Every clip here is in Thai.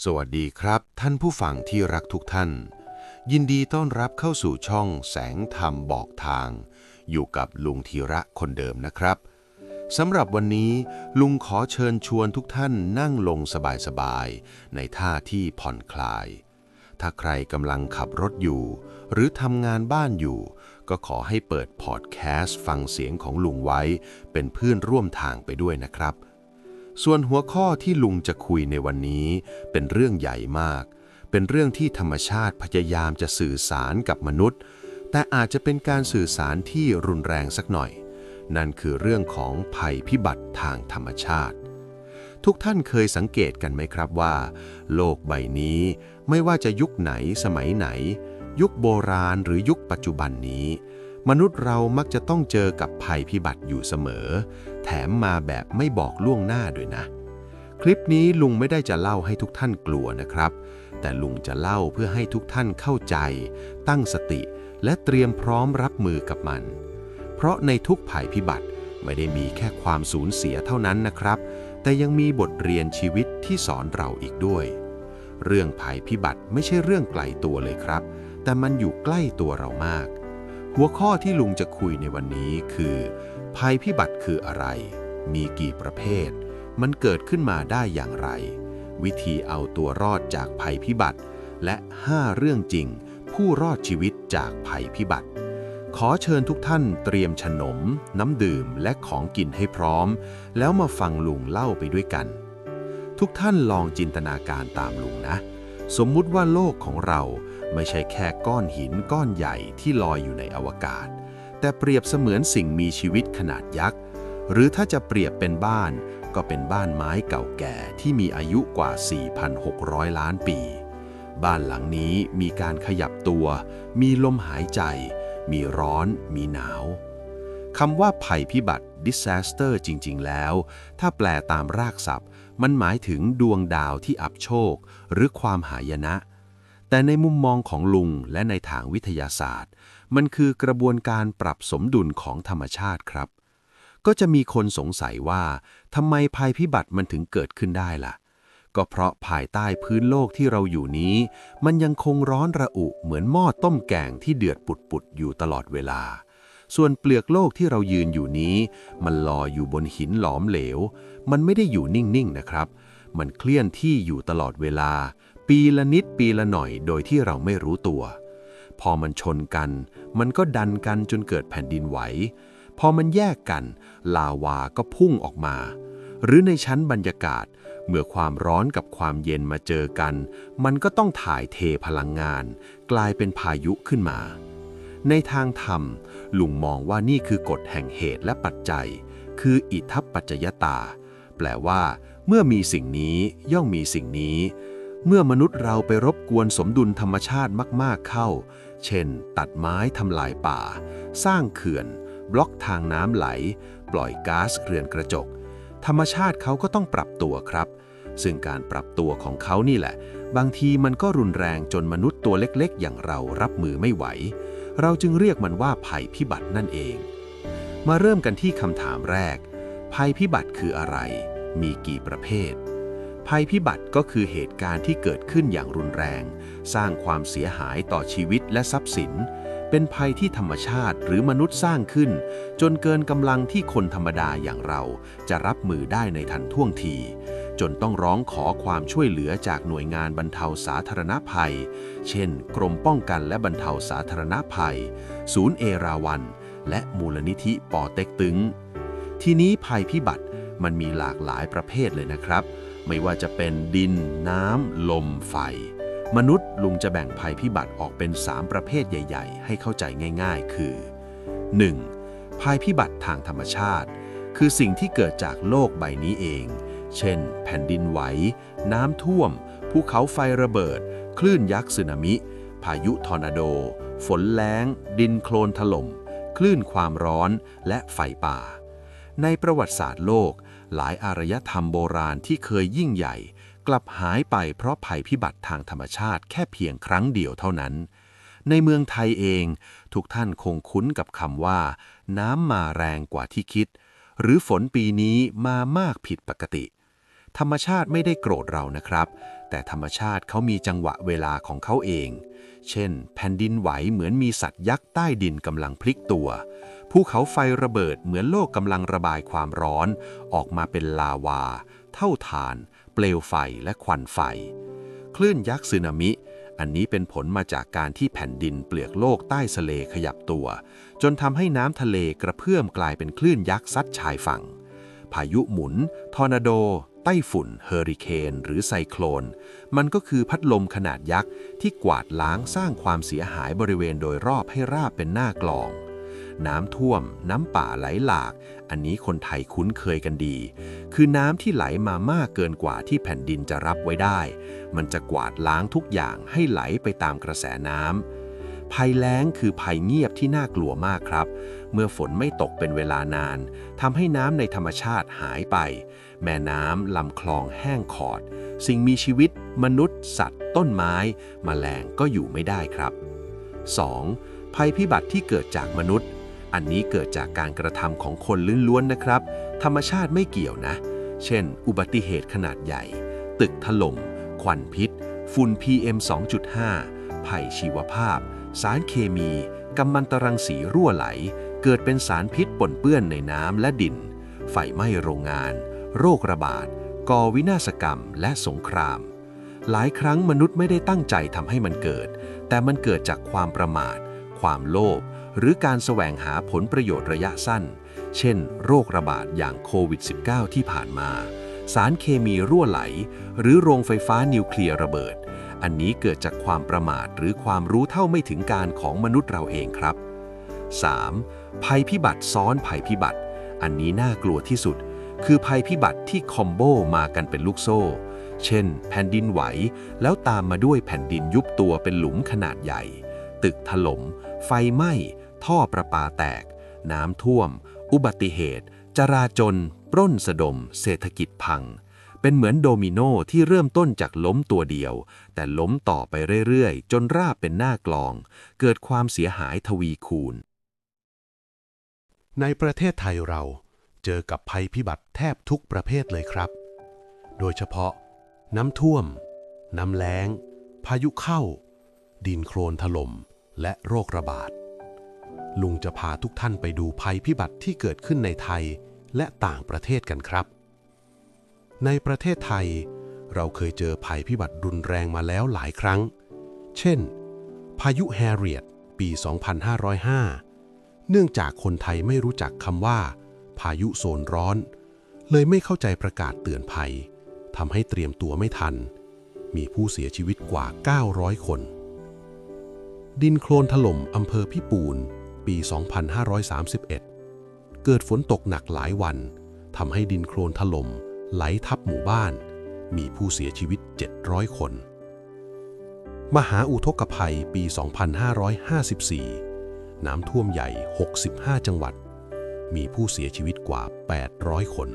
สวัสดีครับ ท่านผู้ฟังที่รักทุกท่าน ยินดีต้อนรับเข้าสู่ช่องแสงธรรมบอกทาง อยู่กับลุงธีระคนเดิมนะครับสำหรับวันนี้ลุงขอเชิญชวนทุกท่านนั่งลงสบายๆในท่าที่ผ่อนคลาย ถ้าใครกำลังขับรถอยู่ หรือทำงานบ้านอยู่ ก็ขอให้เปิดพอดแคสต์ฟังเสียงของลุงไว้ เป็นเพื่อนร่วมทางไปด้วยนะครับ ส่วนหัวข้อที่ลุงจะคุยในวันนี้ เป็นเรื่องใหญ่มาก เป็นเรื่องที่ธรรมชาติพยายามจะสื่อสารกับมนุษย์ แต่อาจจะเป็นการสื่อสารที่รุนแรงสักหน่อย นั่นคือเรื่องของภัยพิบัติทางธรรมชาติ ทุกท่านเคยสังเกตกันไหมครับว่า โลกใบนี้ไม่ว่าจะยุคไหนสมัยไหน ยุคโบราณหรือยุคปัจจุบันนี้ มนุษย์เรามักจะต้องเจอกับภัยพิบัติอยู่เสมอ แถมมาแบบไม่บอกล่วงหน้าด้วยนะ คลิปนี้ลุงไม่ได้จะเล่าให้ทุกท่านกลัวนะครับ แต่ลุงจะเล่าเพื่อให้ทุกท่านเข้าใจ ตั้งสติ และเตรียมพร้อมรับมือกับมัน เพราะในทุกภัยพิบัติไม่ได้มีแค่ความสูญเสียเท่านั้นนะครับ แต่ยังมีบทเรียนชีวิตที่สอนเราอีกด้วย เรื่องภัยพิบัติไม่ใช่เรื่องไกลตัวเลยครับ แต่มันอยู่ใกล้ตัวเรามาก หัวข้อที่ลุงจะคุยในวันนี้คือ ภัยพิบัติคืออะไร มีกี่ประเภท มันเกิดขึ้นมาได้อย่างไร วิธีเอาตัวรอดจากภัยพิบัติ และ 5 เรื่องจริง ผู้รอดชีวิตจากภัยพิบัติ ขอเชิญทุกท่านเตรียมขนม น้ำดื่มและของกินให้พร้อม แล้วมาฟังลุงเล่าไปด้วยกัน ทุกท่านลองจินตนาการตามลุงนะ สมมุติว่าโลกของเราไม่ใช่แค่ก้อนหินก้อนใหญ่ที่ลอยอยู่ในอวกาศ แต่เปรียบเสมือนสิ่งมีชีวิตขนาดยักษ์ หรือถ้าจะเปรียบเป็นบ้าน ก็เป็นบ้านไม้เก่าแก่ที่มีอายุกว่า 4,600 ล้านปี บ้านหลังนี้มีการขยับตัว มีลมหายใจ มีร้อน มีหนาวคำว่าภัยพิบัติ disaster จริง ๆ แล้ว ถ้าแปลตามรากศัพท์ มันหมายถึงดวงดาวที่อับโชค หรือความหายนะ แต่ในมุมมองของลุงและในทางวิทยาศาสตร์ มันคือกระบวนการปรับสมดุลของธรรมชาติครับ ก็จะมีคนสงสัยว่าทำไมภัยพิบัติมันถึงเกิดขึ้นได้ล่ะ ก็เพราะภายใต้พื้นโลกที่เราอยู่นี้ มันยังคงร้อนระอุเหมือนหม้อต้มแกงที่เดือดปุดๆอยู่ตลอดเวลา ส่วนเปลือกโลกที่เรายืนอยู่นี้ มันลอยอยู่บนหินหลอมเหลว มันไม่ได้อยู่นิ่งๆนะครับ มันเคลื่อนที่อยู่ตลอดเวลา ปีละนิดปีละหน่อยโดยที่เราไม่รู้ตัว พอมันชนกัน มันก็ดันกันจนเกิดแผ่นดินไหว พอมันแยกกัน ลาวาก็พุ่งออกมา หรือในชั้นบรรยากาศเมื่อความร้อนกับความเย็นมาเจอกัน มันก็ต้องถ่ายเทพลังงาน กลายเป็นพายุขึ้นมา ในทางธรรม ลุงมองว่านี่คือกฎแห่งเหตุและปัจจัย คืออิทัปปัจจยตา แปลว่า เมื่อมีสิ่งนี้ย่อมมีสิ่งนี้ เมื่อมนุษย์เราไปรบกวนสมดุลธรรมชาติมาก ๆเข้า เช่น ตัดไม้ทำลายป่า สร้างเขื่อน บล็อกทางน้ำไหล ปล่อยก๊าซเรือนกระจก ธรรมชาติเขาก็ต้องปรับตัวครับ ซึ่งการปรับตัวของเขานี่แหละ บางทีมันก็รุนแรงจนมนุษย์ตัวเล็กๆ อย่างเรารับมือไม่ไหว เราจึงเรียกมันว่าภัยพิบัตินั่นเอง มาเริ่มกันที่คำถามแรก ภัยพิบัติคืออะไร มีกี่ประเภท ภัยพิบัติก็คือเหตุการณ์ที่เกิดขึ้นอย่างรุนแรง สร้างความเสียหายต่อชีวิตและทรัพย์สิน เป็นภัยที่ธรรมชาติหรือมนุษย์สร้างขึ้น จนเกินกำลังที่คนธรรมดาอย่างเราจะรับมือได้ในทันท่วงที จนต้องร้องขอความช่วยเหลือจากหน่วยงานบรรเทาสาธารณภัย เช่น กรมป้องกันและบรรเทาสาธารณภัย ศูนย์เอราวัน และมูลนิธิปอเต็กตึง ทีนี้ภัยพิบัติมันมีหลากหลายประเภทเลยนะครับ ไม่ว่าจะเป็นดิน น้ำ ลม ไฟ มนุษย์ลุงจะแบ่งภัยพิบัติออกเป็น 3 ประเภทใหญ่ ๆ ให้เข้าใจง่าย ๆ คือ 1. ภัยพิบัติทางธรรมชาติ คือสิ่งที่เกิดจากโลกใบนี้เอง เช่น แผ่นดินไหว น้ำท่วม ภูเขาไฟระเบิด คลื่นยักษ์สึนามิ พายุทอร์นาโด ฝนแล้ง ดินโคลนถล่ม คลื่นความร้อน และไฟป่า ในประวัติศาสตร์โลก หลายอารยธรรมโบราณที่เคยยิ่งใหญ่ กลับหายไปเพราะภัยพิบัติทางธรรมชาติแค่เพียงครั้งเดียวเท่านั้น ในเมืองไทยเอง ทุกท่านคงคุ้นกับคำว่า น้ำมาแรงกว่าที่คิดหรือฝนปีนี้มามากผิดปกติ ธรรมชาติไม่ได้โกรธเรานะครับ แต่ธรรมชาติเขามีจังหวะเวลาของเขาเอง เช่น แผ่นดินไหวเหมือนมีสัตว์ยักษ์ใต้ดินกำลังพลิกตัว ภูเขาไฟระเบิดเหมือนโลกกำลังระบายความร้อน ออกมาเป็นลาวา เท่าฐาน เปลวไฟและควันไฟ คลื่นยักษ์สึนามิ อันนี้เป็นผลมาจากการที่แผ่นดินเปลือกโลกใต้ทะเลขยับตัว จนทำให้น้ำทะเลกระเพื่อมกลายเป็นคลื่นยักษ์ซัดชายฝั่ง พายุหมุน ทอร์นาโด ไต้ฝุ่น เฮอริเคน หรือไซโคลน มันก็คือพัดลมขนาดยักษ์ที่กวาดล้างสร้างความเสียหายบริเวณโดยรอบให้ราบเป็นหน้ากลอง น้ำท่วม น้ำป่าไหลหลาก อันนี้คนไทยคุ้นเคยกันดี คือน้ำที่ไหลมามากเกินกว่าที่แผ่นดินจะรับไว้ได้ มันจะกวาดล้างทุกอย่างให้ไหลไปตามกระแสน้ำภัยแล้งคือภัยเงียบที่น่ากลัวมากครับ เมื่อฝนไม่ตกเป็นเวลานานทำให้น้ำในธรรมชาติหายไป แม่น้ำลำคลองแห้งขอด สิ่งมีชีวิต มนุษย์ สัตว์ ต้นไม้มแมลงก็อยู่ไม่ได้ครับ 2. ภัยพิบัติที่เกิดจากมนุษย์ อันนี้เกิดจากการกระทำของคนล้วนๆนะครับ ธรรมชาติไม่เกี่ยวนะ เช่น อุบัติเหตุขนาดใหญ่ ตึกถล่มควันพิษ ฝุ่น PM 2.5 ภัยชีวภาพ สารเคมีกัมมันตรังสีรั่วไหล เกิดเป็นสารพิษปนเปื้อนในน้ำและดิน ไฟไหม้โรงงาน โรคระบาด ก่อวินาศกรรม และสงคราม หลายครั้งมนุษย์ไม่ได้ตั้งใจทำให้มันเกิด แต่มันเกิดจากความประมาท ความโลภ หรือการแสวงหาผลประโยชน์ระยะสั้น เช่น โรคระบาดอย่างโควิด -19 ที่ผ่านมา สารเคมีรั่วไหล หรือโรงไฟฟ้านิวเคลียร์ระเบิด อันนี้เกิดจากความประมาทหรือความรู้เท่าไม่ถึงการของมนุษย์เราเองครับ 3. ภัยพิบัติซ้อนภัยพิบัติ อันนี้น่ากลัวที่สุด คือภัยพิบัติที่คอมโบมากันเป็นลูกโซ่ เช่น แผ่นดินไหว แล้วตามมาด้วยแผ่นดินยุบตัวเป็นหลุมขนาดใหญ่ ตึกถลม่ม ไฟไหม้ ท่อประปาแตก น้ำท่วม อุบัติเหตุ จราจน ปล้นสะดม เศรษฐกิจพัง เป็นเหมือนโดมิโนที่เริ่มต้นจากล้มตัวเดียว แต่ล้มต่อไปเรื่อยๆ จนราบเป็นหน้ากลอง เกิดความเสียหายทวีคูณ ในประเทศไทยเรา เจอกับภัยพิบัติแทบทุกประเภทเลยครับ โดยเฉพาะ น้ำท่วม น้ำแล้ง พายุเข้า ดินโคลนถล่ม และโรคระบาด ลุงจะพาทุกท่านไปดูภัยพิบัติที่เกิดขึ้นในไทยและต่างประเทศกันครับ ในประเทศไทย เราเคยเจอภัยพิบัติรุนแรงมาแล้วหลายครั้ง เช่น พายุแฮร์เรียตปี 2505 เนื่องจากคนไทยไม่รู้จักคำว่า พายุโซนร้อน เลยไม่เข้าใจประกาศเตือนภัยทำให้เตรียมตัวไม่ทัน มีผู้เสียชีวิตกว่า 900 คน ดินโคลนถล่มอำเภอพิปูน ปี 2531 เกิดฝนตกหนักหลายวันทำให้ดินโคลนถล่มไหลทับหมู่บ้าน มีผู้เสียชีวิต 700 คน มหาอุทกภัยปี 2554 น้ำท่วมใหญ่ 65 จังหวัด มีผู้เสียชีวิตกว่า 800 คน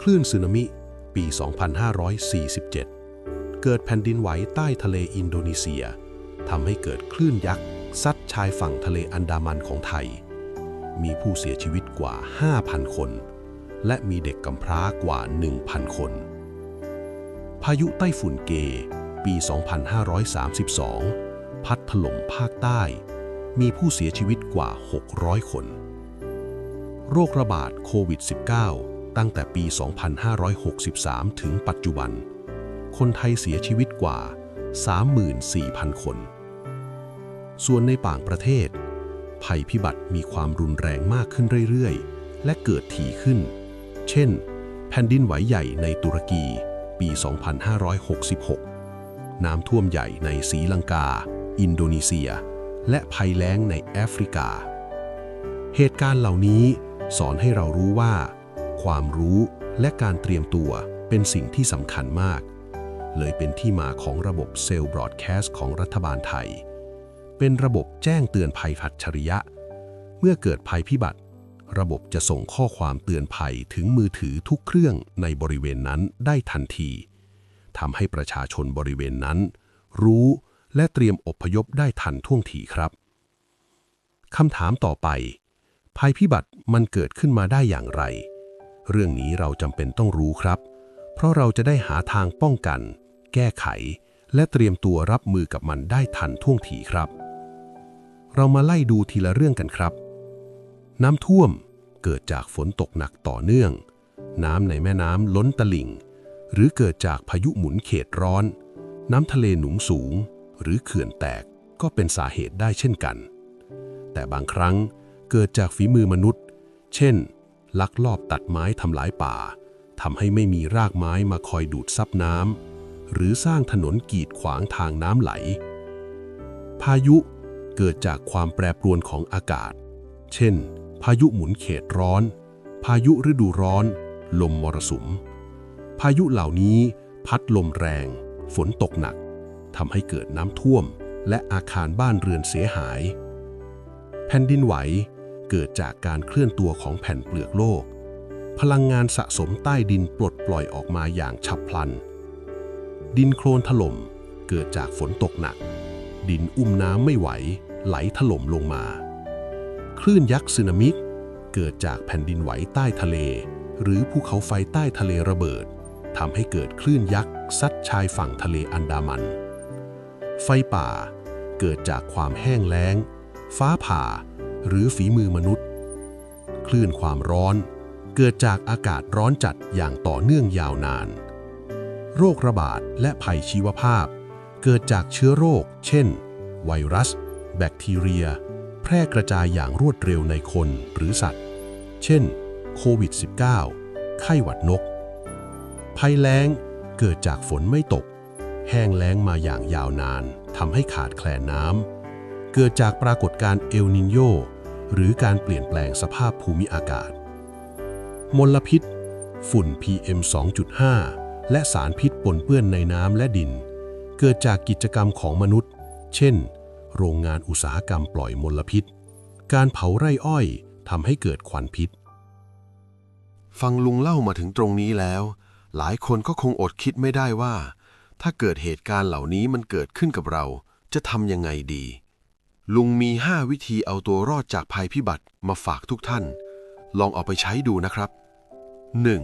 คลื่นสึนามิ ปี 2547 เกิดแผ่นดินไหวใต้ทะเลอินโดนีเซียทำให้เกิดคลื่นยักษ์ซัดชายฝั่งทะเลอันดามันของไทย มีผู้เสียชีวิตกว่า 5,000 คน และมีเด็กกำพร้ากว่า 1,000 คน พายุไต้ฝุ่นเก ปี 2532 พัดถล่มภาคใต้ มีผู้เสียชีวิตกว่า 600 คน โรคระบาดโควิด -19 ตั้งแต่ปี 2563 ถึงปัจจุบัน คนไทยเสียชีวิตกว่า 34,000 คน ส่วนในต่างประเทศ ภัยพิบัติมีความรุนแรงมากขึ้นเรื่อยๆ และเกิดถี่ขึ้น เช่น แผ่นดินไหวใหญ่ในตุรกีปี 2566 น้ำท่วมใหญ่ในศรีลังกา อินโดนีเซีย และภัยแล้งในแอฟริกา เหตุการณ์เหล่านี้ สอนให้เรารู้ว่า ความรู้และการเตรียมตัวเป็นสิ่งที่สำคัญมาก เลยเป็นที่มาของระบบเซลล์บรอดแคสต์ของรัฐบาลไทย เป็นระบบแจ้งเตือนภัยอัจฉริยะ เมื่อเกิดภัยพิบัติ ระบบจะส่งข้อความเตือนภัยถึงมือถือทุกเครื่องในบริเวณนั้นได้ทันทีทำให้ประชาชนบริเวณนั้น รู้และเตรียมอพยพได้ทันท่วงทีครับคำถามต่อไป ภัยพิบัติมันเกิดขึ้นมาได้อย่างไร เรื่องนี้เราจำเป็นต้องรู้ครับ เพราะเราจะได้หาทางป้องกัน แก้ไข และเตรียมตัวรับมือกับมันได้ทันท่วงทีครับ เรามาไล่ดูทีละเรื่องกันครับ น้ำท่วมเกิดจากฝนตกหนักต่อเนื่อง น้ำในแม่น้ำล้นตลิ่ง หรือเกิดจากพายุหมุนเขตร้อน น้ำทะเลหนุนสูง หรือเขื่อนแตกก็เป็นสาเหตุได้เช่นกัน แต่บางครั้ง เกิดจากฝีมือมนุษย์ เช่น ลักลอบตัดไม้ทำลายป่าทำให้ไม่มีรากไม้มาคอยดูดซับน้ำหรือสร้างถนนกีดขวางทางน้ำไหล พายุเกิดจากความแปรปรวนของอากาศ เช่น พายุหมุนเขตร้อน พายุฤดูร้อน ลมมรสุม พายุเหล่านี้พัดลมแรง ฝนตกหนักทำให้เกิดน้ำท่วม และอาคารบ้านเรือนเสียหาย แผ่นดินไหว เกิดจากการเคลื่อนตัวของแผ่นเปลือกโลก พลังงานสะสมใต้ดินปลดปล่อยออกมาอย่างฉับพลัน ดินโคลนถล่มเกิดจากฝนตกหนัก ดินอุ้มน้ำไม่ไหว ไหลถล่มลงมา คลื่นยักษ์สึนามิเกิดจากแผ่นดินไหวใต้ทะเล หรือภูเขาไฟใต้ทะเลระเบิดทำให้เกิดคลื่นยักษ์ซัดชายฝั่งทะเลอันดามัน ไฟป่าเกิดจากความแห้งแล้ง ฟ้าผ่า หรือฝีมือมนุษย์ คลื่นความร้อนเกิดจากอากาศร้อนจัดอย่างต่อเนื่องยาวนาน โรคระบาดและภัยชีวภาพ เกิดจากเชื้อโรค เช่น ไวรัส แบคทีเรีย แพร่กระจายอย่างรวดเร็วในคนหรือสัตว์ เช่น โควิด -19 ไข้หวัดนก ภัยแล้งเกิดจากฝนไม่ตก แห้งแล้งมาอย่างยาวนานทำให้ขาดแคลนน้ำเกิดจากปรากฏการณ์เอลนินโย หรือการเปลี่ยนแปลงสภาพภูมิอากาศ มลพิษ ฝุ่น PM 2.5 และสารพิษปนเปื้อนในน้ำและดิน เกิดจากกิจกรรมของมนุษย์ เช่น โรงงานอุตสาหกรรมปล่อยมลพิษ การเผาไร่อ้อยทำให้เกิดควันพิษ ฟังลุงเล่ามาถึงตรงนี้แล้ว หลายคนก็คงอดคิดไม่ได้ว่า ถ้าเกิดเหตุการณ์เหล่านี้มันเกิดขึ้นกับเราจะทำยังไงดี ลุงมี 5 วิธีเอาตัวรอดจากภัยพิบัติมาฝากทุกท่าน ลองเอาไปใช้ดูนะครับ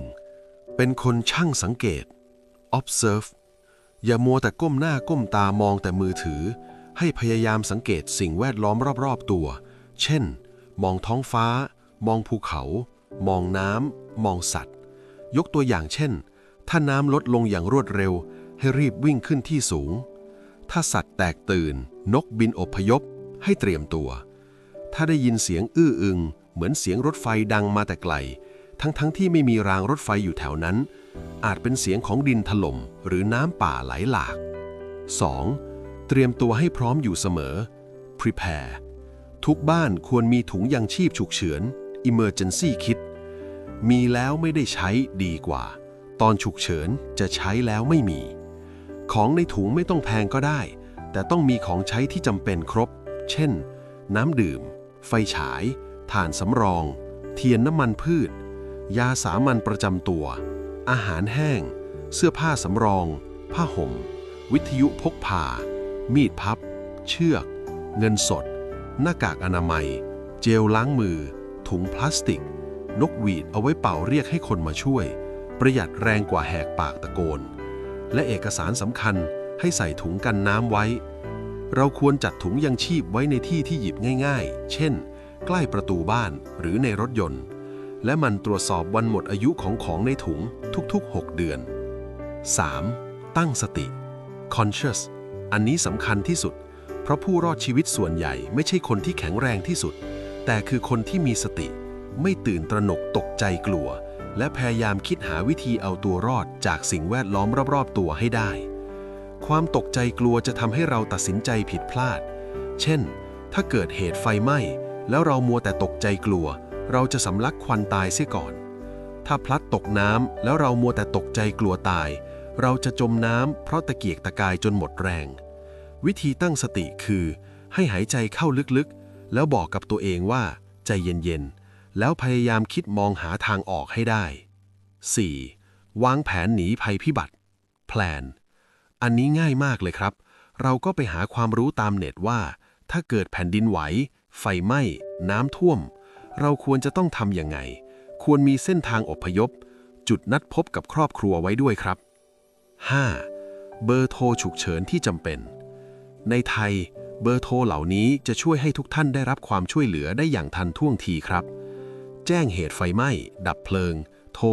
1. เป็นคนช่างสังเกต observe อย่ามัวแต่ก้มหน้าก้มตามองแต่มือถือ ให้พยายามสังเกตสิ่งแวดล้อมรอบ ๆ ตัว เช่น มองท้องฟ้า มองภูเขา มองน้ำ มองสัตว์ ยกตัวอย่างเช่น ถ้าน้ำลดลงอย่างรวดเร็ว ให้รีบวิ่งขึ้นที่สูง ถ้าสัตว์แตกตื่น นกบินอพยพ ให้เตรียมตัว ถ้าได้ยินเสียงอื้ออึง เหมือนเสียงรถไฟดังมาแต่ไกล ทั้งๆทที่ไม่มีรางรถไฟอยู่แถวนั้น อาจเป็นเสียงของดินถล่มหรือน้ำป่าไหลหลาก 2. เตรียมตัวให้พร้อมอยู่เสมอ prepare ทุกบ้านควรมีถุงยังชีพฉุกเฉิน emergency kit มีแล้วไม่ได้ใช้ดีกว่า ตอนฉุกเฉินจะใช้แล้วไม่มี ของในถุงไม่ต้องแพงก็ได้ แต่ต้องมีของใช้ที่จำเป็นครบ เช่น น้ำดื่ม ไฟฉาย ถ่านสำรอง เทียนน้ำมันพืช ยาสามัญประจำตัว อาหารแห้ง เสื้อผ้าสำรอง ผ้าห่ม วิทยุพกพา มีดพับ เชือก เงินสด หน้ากากอนามัย เจลล้างมือ ถุงพลาสติก นกหวีดเอาไว้เป่าเรียกให้คนมาช่วย ประหยัดแรงกว่าแหกปากตะโกน และเอกสารสำคัญให้ใส่ถุงกันน้ำไว้ เราควรจัดถุงยังชีพไว้ในที่ที่หยิบง่ายๆ เช่น ใกล้ประตูบ้านหรือในรถยนต์ และมันตรวจสอบวันหมดอายุของของในถุงทุกๆ 6 เดือน 3. ตั้งสติ conscious อันนี้สำคัญที่สุด เพราะผู้รอดชีวิตส่วนใหญ่ไม่ใช่คนที่แข็งแรงที่สุด แต่คือคนที่มีสติ ไม่ตื่นตระหนกตกใจกลัว และพยายามคิดหาวิธีเอาตัวรอดจากสิ่งแวดล้อมรอบๆตัวให้ได้ ความตกใจกลัวจะทำให้เราตัดสินใจผิดพลาด เช่น ถ้าเกิดเหตุไฟไหม้ แล้วเรามัวแต่ตกใจกลัว เราจะสำลักควันตายเสียก่อน ถ้าพลัดตกน้ำแล้วเรามัวแต่ตกใจกลัวตาย เราจะจมน้ำเพราะตะเกียกตะกายจนหมดแรง วิธีตั้งสติคือ ให้หายใจเข้าลึกๆ แล้วบอกกับตัวเองว่า ใจเย็นๆ แล้วพยายามคิดมองหาทางออกให้ได้ 4. วางแผนหนีภัยพิบัติ plan อันนี้ง่ายมากเลยครับ เราก็ไปหาความรู้ตามเน็ตว่า ถ้าเกิดแผ่นดินไหว ไฟไหม้ น้ำท่วม เราควรจะต้องทำยังไง ควรมีเส้นทางอพยพ จุดนัดพบกับครอบครัวไว้ด้วยครับ 5. เบอร์โทรฉุกเฉินที่จำเป็น ในไทย เบอร์โทรเหล่านี้จะช่วยให้ทุกท่านได้รับความช่วยเหลือได้อย่างทันท่วงทีครับ แจ้งเหตุไฟไหม้ ดับเพลิง โทร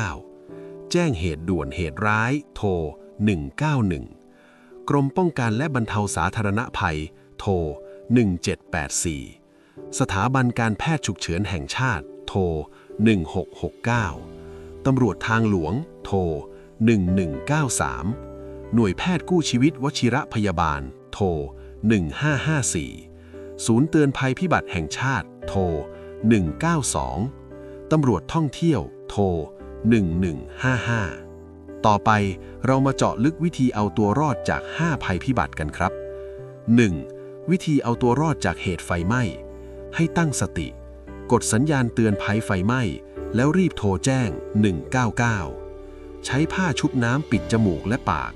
199 แจ้งเหตุด่วนเหตุร้าย โทร 191 กรมป้องกันและบรรเทาสาธารณภัย โทร 1784 สถาบันการแพทย์ฉุกเฉินแห่งชาติ โทร 1669 ตำรวจทางหลวง โทร 1193 หน่วยแพทย์กู้ชีวิตวชิระพยาบาล โทร 1554 ศูนย์เตือนภัยพิบัติแห่งชาติ โทร 192 ตำรวจท่องเที่ยว โทร 1155 ต่อไปเรามาเจาะลึกวิธีเอาตัวรอดจาก 5 ภัยพิบัติกันครับ 1. วิธีเอาตัวรอดจากเหตุไฟไหม้ ให้ตั้งสติ กดสัญญาณเตือนภัยไฟไหม้ แล้วรีบโทรแจ้ง 199 ใช้ผ้าชุบน้ำปิดจมูกและปาก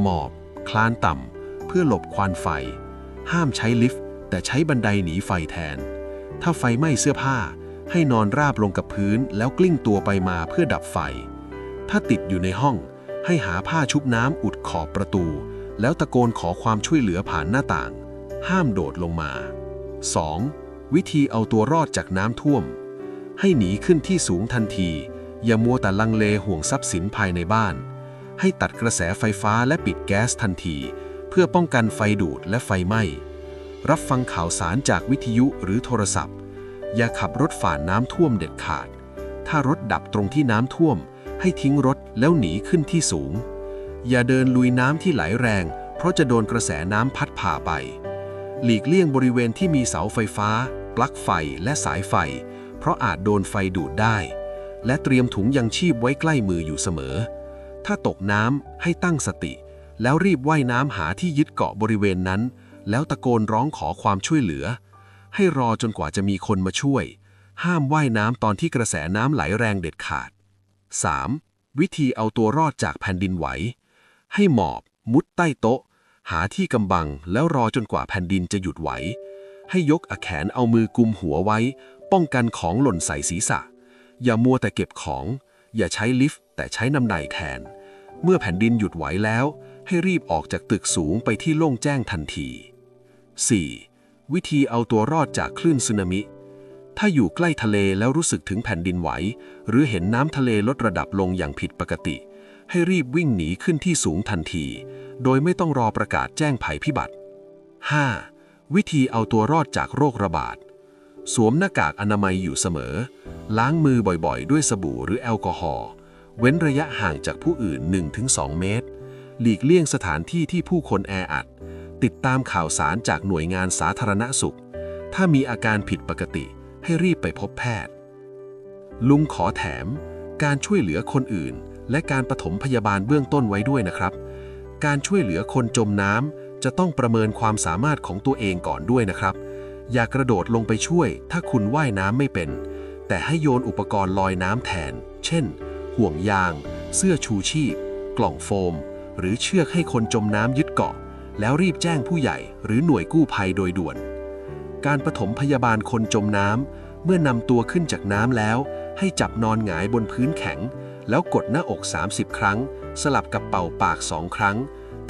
หมอบ คลานต่ำ เพื่อหลบควันไฟ ห้ามใช้ลิฟต์ แต่ใช้บันไดหนีไฟแทน ถ้าไฟไหม้เสื้อผ้า ให้นอนราบลงกับพื้นแล้วกลิ้งตัวไปมาเพื่อดับไฟ ถ้าติดอยู่ในห้อง ให้หาผ้าชุบน้ำอุดขอบประตู แล้วตะโกนขอความช่วยเหลือผ่านหน้าต่าง ห้ามโดดลงมา 2. วิธีเอาตัวรอดจากน้ำท่วม ให้หนีขึ้นที่สูงทันที อย่ามัวแต่ลังเลห่วงทรัพย์สินภายในบ้าน ให้ตัดกระแสไฟฟ้าและปิดแก๊สทันที เพื่อป้องกันไฟดูดและไฟไหม้รับฟังข่าวสารจากวิทยุหรือโทรศัพท์ อย่าขับรถฝ่าน้ำท่วมเด็ดขาด ถ้ารถดับตรงที่น้ำท่วม ให้ทิ้งรถแล้วหนีขึ้นที่สูง อย่าเดินลุยน้ำที่ไหลแรง เพราะจะโดนกระแสน้ำพัดผ่าไป หลีกเลี่ยงบริเวณที่มีเสาไฟฟ้า ปลั๊กไฟและสายไฟ เพราะอาจโดนไฟดูดได้ และเตรียมถุงยังชีพไว้ใกล้มืออยู่เสมอ ถ้าตกน้ำให้ตั้งสติ แล้วรีบว่ายน้ำหาที่ยึดเกาะบริเวณนั้น แล้วตะโกนร้องขอความช่วยเหลือ ให้รอจนกว่าจะมีคนมาช่วย ห้ามว่ายน้ำตอนที่กระแสน้ำไหลแรงเด็ดขาด 3. วิธีเอาตัวรอดจากแผ่นดินไหว ให้หมอบ มุดใต้โต๊ะ หาที่กำบังแล้วรอจนกว่าแผ่นดินจะหยุดไหว ให้ยกอแขนเอามือกุมหัวไว้ ป้องกันของหล่นใส่ศีรษะ อย่ามัวแต่เก็บของ อย่าใช้ลิฟต์แต่ใช้นำไดแทน เมื่อแผ่นดินหยุดไหวแล้ว ให้รีบออกจากตึกสูงไปที่โล่งแจ้งทันที 4. วิธีเอาตัวรอดจากคลื่นสึนามิ ถ้าอยู่ใกล้ทะเลแล้วรู้สึกถึงแผ่นดินไหว หรือเห็นน้ำทะเลลดระดับลงอย่างผิดปกติ ให้รีบวิ่งหนีขึ้นที่สูงทันที โดยไม่ต้องรอประกาศแจ้งภัยพิบัติ 5. วิธีเอาตัวรอดจากโรคระบาด สวมหน้ากากอนามัยอยู่เสมอ ล้างมือบ่อยๆ ด้วยสบู่หรือแอลกอฮอล์ เว้นระยะห่างจากผู้อื่น 1-2 เมตร หลีกเลี่ยงสถานที่ที่ผู้คนแออัด ติดตามข่าวสารจากหน่วยงานสาธารณสุข ถ้ามีอาการผิดปกติ ให้รีบไปพบแพทย์ ลุงขอแถม การช่วยเหลือคนอื่น และการปฐมพยาบาลเบื้องต้นไว้ด้วยนะครับ การช่วยเหลือคนจมน้ำจะต้องประเมินความสามารถของตัวเองก่อนด้วยนะครับ อย่ากระโดดลงไปช่วย ถ้าคุณว่ายน้ำไม่เป็น แต่ให้โยนอุปกรณ์ลอยน้ำแทน เช่น ห่วงยาง เสื้อชูชีพ กล่องโฟม หรือเชือกให้คนจมน้ำยึดเกาะ แล้วรีบแจ้งผู้ใหญ่ หรือหน่วยกู้ภัยโดยด่วน การปฐมพยาบาลคนจมน้ำเมื่อนำตัวขึ้นจากน้ำแล้ว ให้จับนอนหงายบนพื้นแข็ง แล้วกดหน้าอก 30 ครั้ง สลับกับเป่าปากสองครั้ง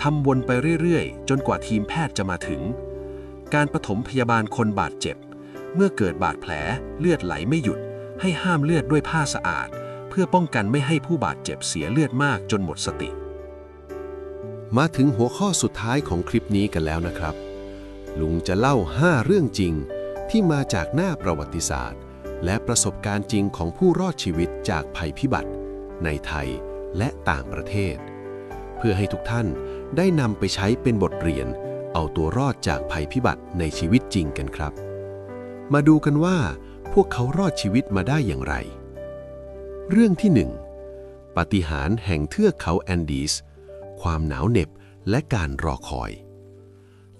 ทำวนไปเรื่อยๆ จนกว่าทีมแพทย์จะมาถึง การปฐมพยาบาลคนบาดเจ็บ เมื่อเกิดบาดแผลเลือดไหลไม่หยุด ให้ห้ามเลือดด้วยผ้าสะอาด เพื่อป้องกันไม่ให้ผู้บาดเจ็บเสียเลือดมากจนหมดสติ มาถึงหัวข้อสุดท้ายของคลิปนี้กันแล้วนะครับ ลุงจะเล่า 5 เรื่องจริง ที่มาจากหน้าประวัติศาสตร์ และประสบการณ์จริงของผู้รอดชีวิตจากภัยพิบัติ ในไทยและต่างประเทศ เพื่อให้ทุกท่านได้นำไปใช้เป็นบทเรียน เอาตัวรอดจากภัยพิบัติในชีวิตจริงกันครับ มาดูกันว่า พวกเขารอดชีวิตมาได้อย่างไร เรื่องที่ 1ปาฏิหาริย์แห่งเทือกเขาแอนดีส ความหนาวเหน็บและการรอคอย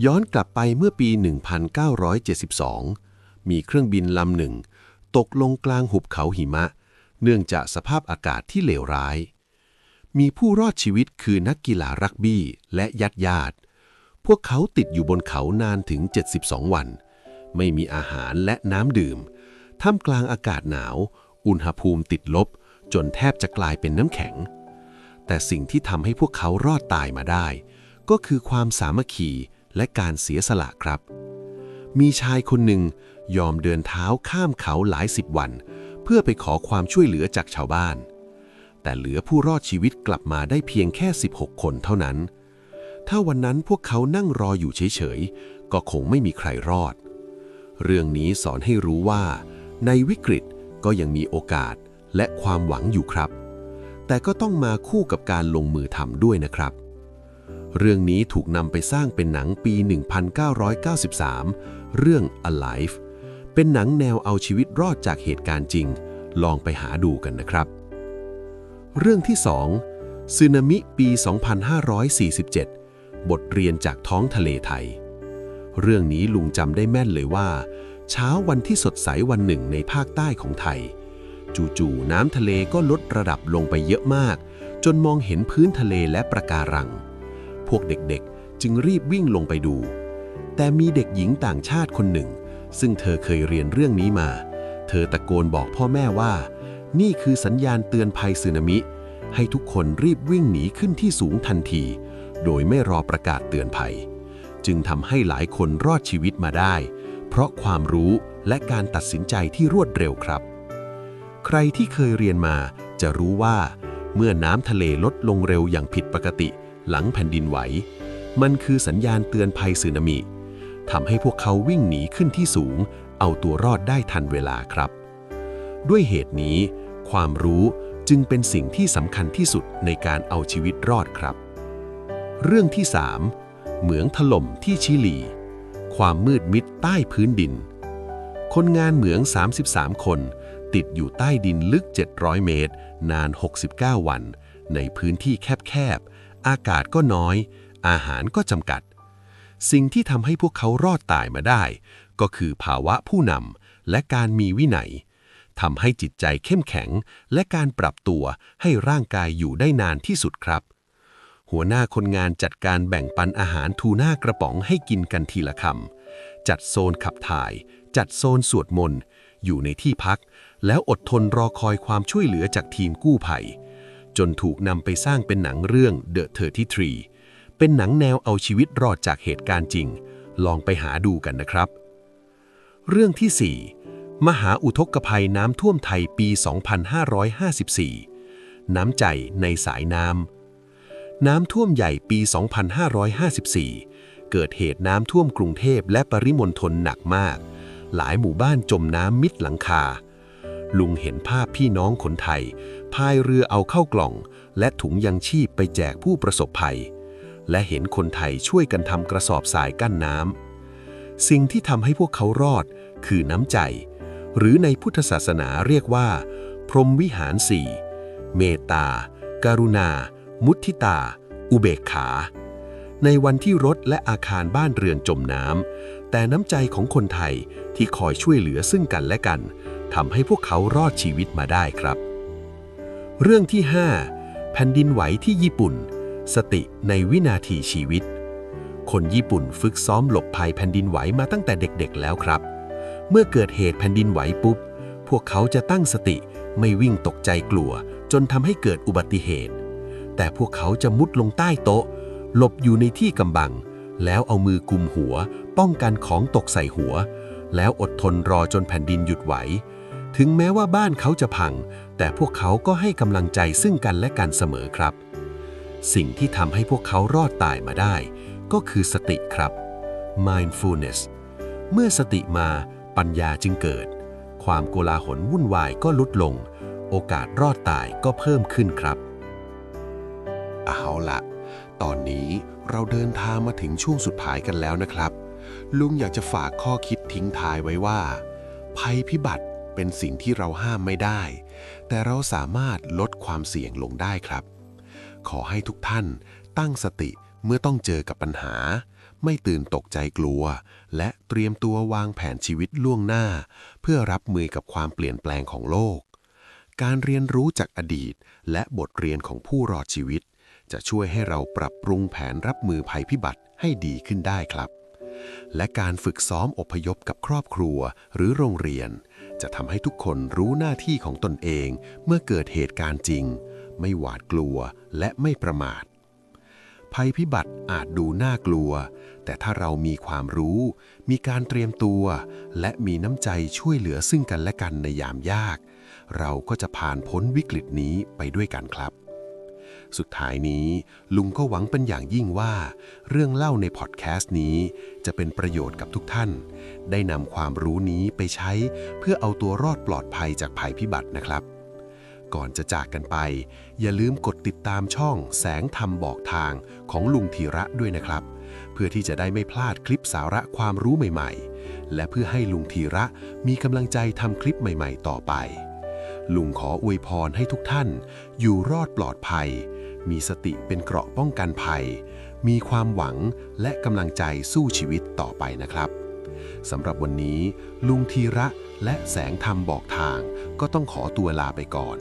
ย้อนกลับไปเมื่อปี 1972 มีเครื่องบินลำหนึ่ง ตกลงกลางหุบเขาหิมะ เนื่องจากสภาพอากาศที่เลวร้าย มีผู้รอดชีวิตคือนักกีฬารักบี้และญาติญาติ พวกเขาติดอยู่บนเขานานถึง 72 วัน ไม่มีอาหารและน้ำดื่ม ท่ามกลางอากาศหนาว อุณหภูมิติดลบ จนแทบจะกลายเป็นน้ำแข็ง แต่สิ่งที่ทำให้พวกเขารอดตายมาได้ ก็คือความสามัคคี และการเสียสละครับ มีชายคนหนึ่งยอมเดินเท้าข้ามเขาหลายสิบวัน เพื่อไปขอความช่วยเหลือจากชาวบ้าน แต่เหลือผู้รอดชีวิตกลับมาได้เพียงแค่ 16 คนเท่านั้น ถ้าวันนั้นพวกเขานั่งรออยู่เฉยๆ ก็คงไม่มีใครรอด เรื่องนี้สอนให้รู้ว่า ในวิกฤตก็ยังมีโอกาสและความหวังอยู่ครับ แต่ก็ต้องมาคู่กับการลงมือทำด้วยนะครับ เรื่องนี้ถูกนำไปสร้างเป็นหนังปี 1993 เรื่อง Alive เป็นหนังแนวเอาชีวิตรอดจากเหตุการณ์จริง ลองไปหาดูกันนะครับ เรื่องที่ 2สึนามิปี 2547 บทเรียนจากท้องทะเลไทย เรื่องนี้ลุงจำได้แม่นเลยว่า เช้าวันที่สดใสวันหนึ่งในภาคใต้ของไทย จู่ๆน้ำทะเลก็ลดระดับลงไปเยอะมาก จนมองเห็นพื้นทะเลและประการัง พวกเด็กๆ จึงรีบวิ่งลงไปดู แต่มีเด็กหญิงต่างชาติคนหนึ่ง ซึ่งเธอเคยเรียนเรื่องนี้มา เธอตะโกนบอกพ่อแม่ว่า นี่คือสัญญาณเตือนภัยสึนามิ ให้ทุกคนรีบวิ่งหนีขึ้นที่สูงทันที โดยไม่รอประกาศเตือนภัย จึงทำให้หลายคนรอดชีวิตมาได้ เพราะความรู้และการตัดสินใจที่รวดเร็วครับ ใครที่เคยเรียนมาจะรู้ว่าเมื่อน้ำทะเลลดลงเร็วอย่างผิดปกติ หลังแผ่นดินไหว มันคือสัญญาณเตือนภัยสึนามิทำให้พวกเขาวิ่งหนีขึ้นที่สูง เอาตัวรอดได้ทันเวลาครับ ด้วยเหตุนี้ ความรู้จึงเป็นสิ่งที่สำคัญที่สุดในการเอาชีวิตรอดครับ เรื่องที่ 3 เหมืองถล่มที่ชิลี ความมืดมิดใต้พื้นดิน คนงานเหมือง 33 คนติดอยู่ใต้ดินลึก 700 เมตร นาน 69 วัน ในพื้นที่แคบๆ อากาศก็น้อย อาหารก็จำกัด สิ่งที่ทำให้พวกเขารอดตายมาได้ ก็คือภาวะผู้นำและการมีวินัยทำให้จิตใจเข้มแข็ง และการปรับตัวให้ร่างกายอยู่ได้นานที่สุดครับ หัวหน้าคนงานจัดการแบ่งปันอาหารทูน่ากระป๋องให้กินกันทีละคำจัดโซนขับถ่าย จัดโซนสวดมนต์อยู่ในที่พัก แล้วอดทนรอคอยความช่วยเหลือจากทีมกู้ภัย จนถูกนำไปสร้างเป็นหนังเรื่อง The 33 เป็นหนังแนวเอาชีวิตรอดจากเหตุการณ์จริง ลองไปหาดูกันนะครับ เรื่องที่ 4 มหาอุทกภัยน้ำท่วมไทยปี 2554 น้ำใจในสายน้ำ น้ำท่วมใหญ่ปี 2554 เกิดเหตุน้ำท่วมกรุงเทพและปริมณฑลหนักมาก หลายหมู่บ้านจมน้ำมิดหลังคา ลุงเห็นภาพพี่น้องคนไทยพายเรือเอาเข้ากล่อง และถุงยังชีพไปแจกผู้ประสบภัย และเห็นคนไทยช่วยกันทำกระสอบทรายกั้นน้ำสิ่งที่ทำให้พวกเขารอดคือน้ำใจ หรือในพุทธศาสนาเรียกว่า พรหมวิหารสี่เมตตาการุณา มุทิตา อุเบกขา ในวันที่รถและอาคารบ้านเรือนจมน้ำแต่น้ำใจของคนไทยที่คอยช่วยเหลือซึ่งกันและกัน ทำให้พวกเขารอดชีวิตมาได้ครับ เรื่องที่ 5 แผ่นดินไหวที่ญี่ปุ่น สติในวินาทีชีวิต คนญี่ปุ่นฝึกซ้อมหลบภัยแผ่นดินไหวมาตั้งแต่เด็กๆแล้วครับ เมื่อเกิดเหตุแผ่นดินไหวปุ๊บ พวกเขาจะตั้งสติไม่วิ่งตกใจกลัว จนทำให้เกิดอุบัติเหตุ แต่พวกเขาจะมุดลงใต้โต๊ะ หลบอยู่ในที่กำบัง แล้วเอามือกุมหัว ป้องกันของตกใส่หัว แล้วอดทนรอจนแผ่นดินหยุดไหว ถึงแม้ว่าบ้านเขาจะพัง แต่พวกเขาก็ให้กำลังใจซึ่งกันและกันเสมอครับ สิ่งที่ทำให้พวกเขารอดตายมาได้ ก็คือสติครับ mindfulness เมื่อสติมาปัญญาจึงเกิด ความโกลาหลวุ่นวายก็ลดลง โอกาสรอดตายก็เพิ่มขึ้นครับเอาละตอนนี้เราเดินทางมาถึงช่วงสุดท้ายกันแล้วนะครับ ลุงอยากจะฝากข้อคิดทิ้งท้ายไว้ว่า ภัยพิบัติ เป็นสิ่งที่เราห้ามไม่ได้ แต่เราสามารถลดความเสี่ยงลงได้ครับ ขอให้ทุกท่านตั้งสติเมื่อต้องเจอกับปัญหา ไม่ตื่นตกใจกลัว และเตรียมตัววางแผนชีวิตล่วงหน้า เพื่อรับมือกับความเปลี่ยนแปลงของโลก การเรียนรู้จากอดีต และบทเรียนของผู้รอดชีวิต จะช่วยให้เราปรับปรุงแผนรับมือภัยพิบัติให้ดีขึ้นได้ครับและการฝึกซ้อมอพยพกับครอบครัวหรือโรงเรียน จะทำให้ทุกคนรู้หน้าที่ของตนเองเมื่อเกิดเหตุการณ์จริง ไม่หวาดกลัวและไม่ประมาท ภัยพิบัติอาจดูน่ากลัว แต่ถ้าเรามีความรู้ มีการเตรียมตัว และมีน้ำใจช่วยเหลือซึ่งกันและกันในยามยาก เราก็จะผ่านพ้นวิกฤตนี้ไปด้วยกันครับ สุดท้ายนี้ลุงก็หวังเป็นอย่างยิ่งว่า เรื่องเล่าในพอดแคสต์นี้จะเป็นประโยชน์กับทุกท่าน ได้นำความรู้นี้ไปใช้เพื่อเอาตัวรอดปลอดภัยจากภัยพิบัตินะครับ ก่อนจะจากกันไป อย่าลืมกดติดตามช่องแสงธรรมบอกทางของลุงธีระด้วยนะครับ เพื่อที่จะได้ไม่พลาดคลิปสาระความรู้ใหม่ ๆ และเพื่อให้ลุงธีระมีกำลังใจทำคลิปใหม่ ๆ ต่อไปลุงขออวยพรให้ทุกท่านอยู่รอดปลอดภัย มีสติเป็นเกราะป้องกันภัย มีความหวังและกำลังใจสู้ชีวิตต่อไปนะครับสำหรับวันนี้ลุงธีระและแสงธรรมบอกทาง ก็ต้องขอตัวลาไปก่อน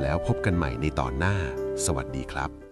แล้วพบกันใหม่ในตอนหน้า สวัสดีครับ